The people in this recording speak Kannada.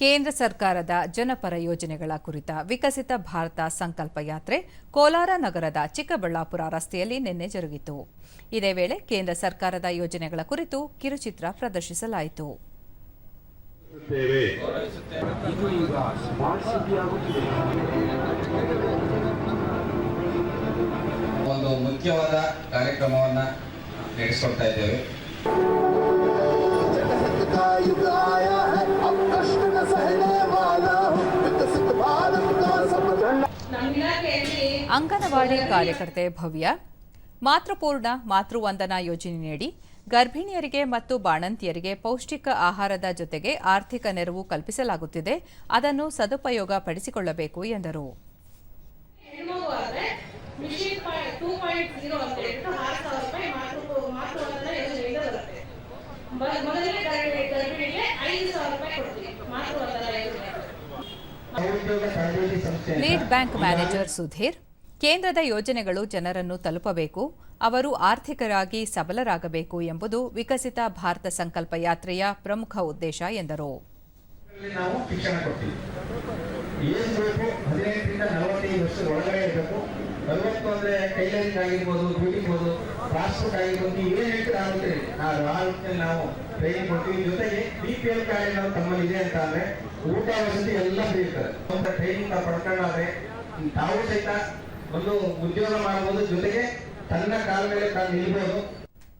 ಕೇಂದ್ರ ಸರ್ಕಾರದ ಜನಪರ ಯೋಜನೆಗಳ ಕುರಿತ ವಿಕಸಿತ ಭಾರತ ಸಂಕಲ್ಪ ಯಾತ್ರೆ ಕೋಲಾರ ನಗರದ ಚಿಕ್ಕಬಳ್ಳಾಪುರ ರಸ್ತೆಯಲ್ಲಿ ನಿನ್ನೆ ಜರುಗಿತು. ಇದೇ ವೇಳೆ ಕೇಂದ್ರ ಸರ್ಕಾರದ ಯೋಜನೆಗಳ ಕುರಿತು ಕಿರುಚಿತ್ರ ಪ್ರದರ್ಶಿಸಲಾಯಿತು. ಒಂದು ಮುಖ್ಯವಾದ ಕಾರ್ಯಕ್ರಮವನ್ನು ನಡೆಸ್ಕೊಡ್ತಾ ಇದ್ದೇವೆ. ಅಂಗನವಾಡಿ ಕಾರ್ಯಕರ್ತೆ ಭವ್ಯ, ಮಾತೃಪೂರ್ಣ ಮಾತೃವಂದನಾ ಯೋಜನೆಯಡಿ ಗರ್ಭಿಣಿಯರಿಗೆ ಮತ್ತು ಬಾಣಂತಿಯರಿಗೆ ಪೌಷ್ಟಿಕ ಆಹಾರದ ಜೊತೆಗೆ ಆರ್ಥಿಕ ನೆರವು ಕಲ್ಪಿಸಲಾಗುತ್ತಿದೆ. ಅದನ್ನು ಸದುಪಯೋಗ ಪಡಿಸಿಕೊಳ್ಳಬೇಕು ಎಂದರು. ಹೆಣ್ಮಗು ಲೀಡ್ ಬ್ಯಾಂಕ್ ಮ್ಯಾನೇಜರ್ ಸುಧೀರ್, ಕೇಂದ್ರದ ಯೋಜನೆಗಳು ಜನರನ್ನು ತಲುಪಬೇಕು, ಅವರು ಆರ್ಥಿಕರಾಗಿ ಸಬಲರಾಗಬೇಕು ಎಂಬುದು ವಿಕಸಿತ ಭಾರತ ಸಂಕಲ್ಪ ಯಾತ್ರೆಯ ಪ್ರಮುಖ ಉದ್ದೇಶ ಎಂದರು. ನಾವು ನಲವತ್ತು ಅಂದ್ರೆ ಟೈಲರಿಂಗ್ ಆಗಿರ್ಬೋದು ಬ್ಯೂಟಿ ಇರ್ಬೋದು ಟ್ರಾನ್ಸ್ಪೋರ್ಟ್ ಆಗಿರ್ಬೋದು ಇವೇ ಹೇಳ್ತೀರಾ ಆಗುತ್ತೆ ನಾವು ಆ ನಿಟ್ಟಿನಲ್ಲಿ ನಾವು ಟ್ರೈನಿಂಗ್ ಕೊಡ್ತೀವಿ. ಜೊತೆಗೆ ಬಿ ಪಿ ಎಲ್ ಕಾರ್ಡ್ ನಾವು ತಮ್ಮಲ್ಲಿ ಇದೆ ಅಂತ ಅಂದ್ರೆ ಊಟ ವಸತಿ ಎಲ್ಲ ಫ್ರೀ ಅಂತ ಟ್ರೈನಿಂಗ್ ನಾವು ಪಡ್ಕೊಂಡಾದ್ರೆ ತಾವು ಸಹಿತ ಒಂದು ಉದ್ಯೋಗ ಮಾಡಬಹುದು ಜೊತೆಗೆ ತನ್ನ ಕಾಲ ಮೇಲೆ ತಾನು ನಿಲ್ಬೋದು.